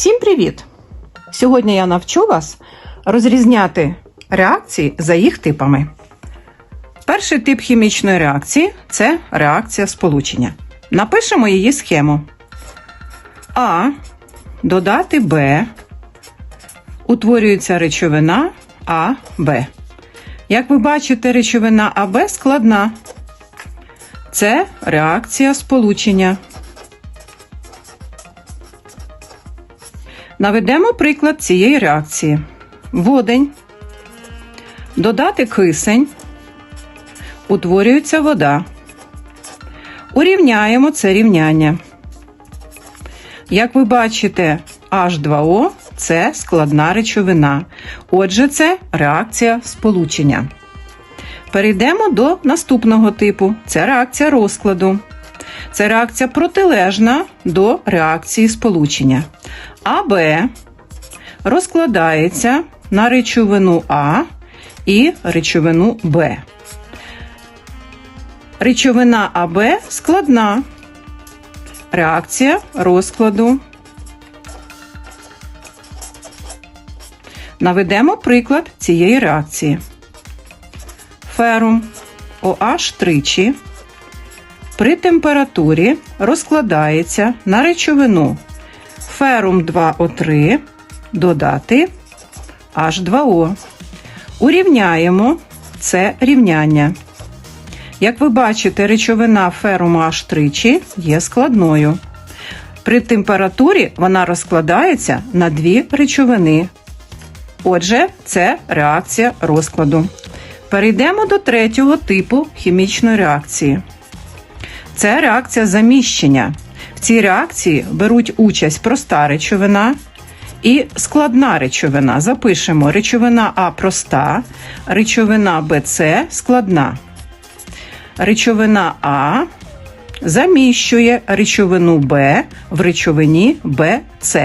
Всім привіт! Сьогодні я навчу вас розрізняти реакції за їх типами. Перший тип хімічної реакції це реакція сполучення. Напишемо її схему. А додати Б. Утворюється речовина АБ. Як ви бачите, речовина АБ складна. Це реакція сполучення. Наведемо приклад цієї реакції. Водень. Додати кисень. Утворюється вода. Урівняємо це рівняння. Як ви бачите, H2O це складна речовина. Отже, це реакція сполучення. Перейдемо до наступного типу. Це реакція розкладу. Це реакція протилежна до реакції сполучення. АБ розкладається на речовину А і речовину Б. Речовина АБ складна. Реакція розкладу. Наведемо приклад цієї реакції. Ферум OH тричі при температурі розкладається на речовину ферум 2О3 додати H2O. Урівняємо це рівняння. Як ви бачите, речовина феруму H3 є складною. При температурі вона розкладається на дві речовини. Отже, це реакція розкладу. Перейдемо до третього типу хімічної реакції. Це реакція заміщення. Цій реакції беруть участь проста речовина і складна речовина. Запишемо речовина А проста, речовина БЦ складна. Речовина А заміщує речовину Б в речовині БЦ.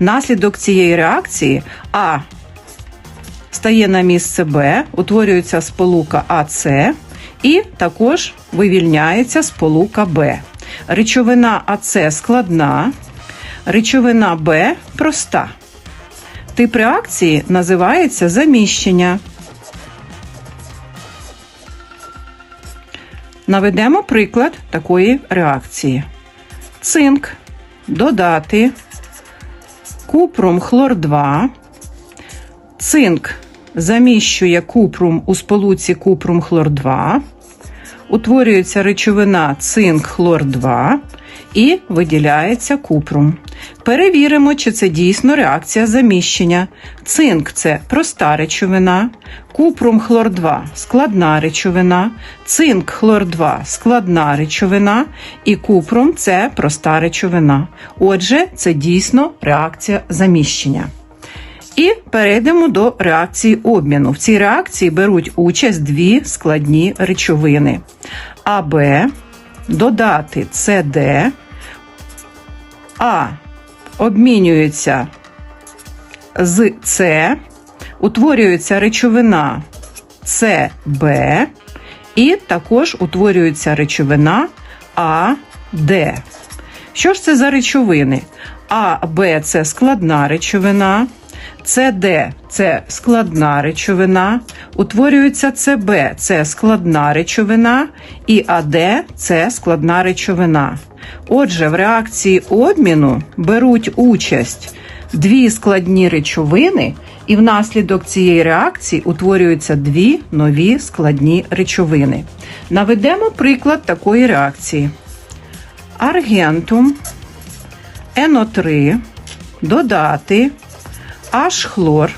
Внаслідок цієї реакції А стає на місце Б, утворюється сполука АЦ і також вивільняється сполука Б. Речовина АЦ складна, речовина Б проста. Тип реакції називається заміщення. Наведемо приклад такої реакції. Цинк додати купрум хлор 2. Цинк заміщує купрум у сполуці купрум хлор 2 утворюється речовина цинк хлор 2 і виділяється купрум. Перевіримо, чи це дійсно реакція заміщення. Цинк це проста речовина, купрум хлор 2 складна речовина, цинк хлор 2 складна речовина і купрум це проста речовина. Отже, це дійсно реакція заміщення. І перейдемо до реакції обміну. В цій реакції беруть участь дві складні речовини. АБ додати СД, А обмінюється з С, утворюється речовина СБ, і також утворюється речовина АД. Що ж це за речовини? А, Б це складна речовина. СД це складна речовина, утворюється СБ це складна речовина, і АД це складна речовина. Отже, в реакції обміну беруть участь дві складні речовини, і внаслідок цієї реакції утворюються дві нові складні речовини. Наведемо приклад такої реакції. Аргентум НО3 додати H-хлор.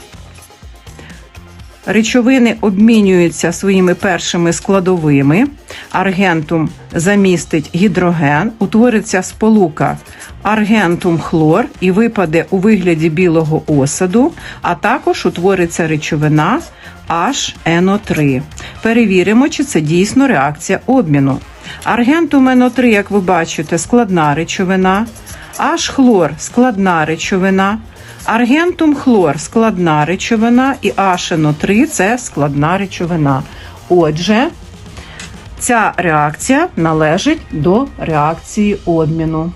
Речовини обмінюються своїми першими складовими. Аргентум замістить гідроген, утвориться сполука аргентум хлор і випаде у вигляді білого осаду, а також утвориться речовина HNO3. Перевіримо, чи це дійсно реакція обміну. Аргентум НО3, як ви бачите, складна речовина, H-хлор складна речовина. Аргентум хлор складна речовина і HNO3 це складна речовина. Отже, ця реакція належить до реакції обміну.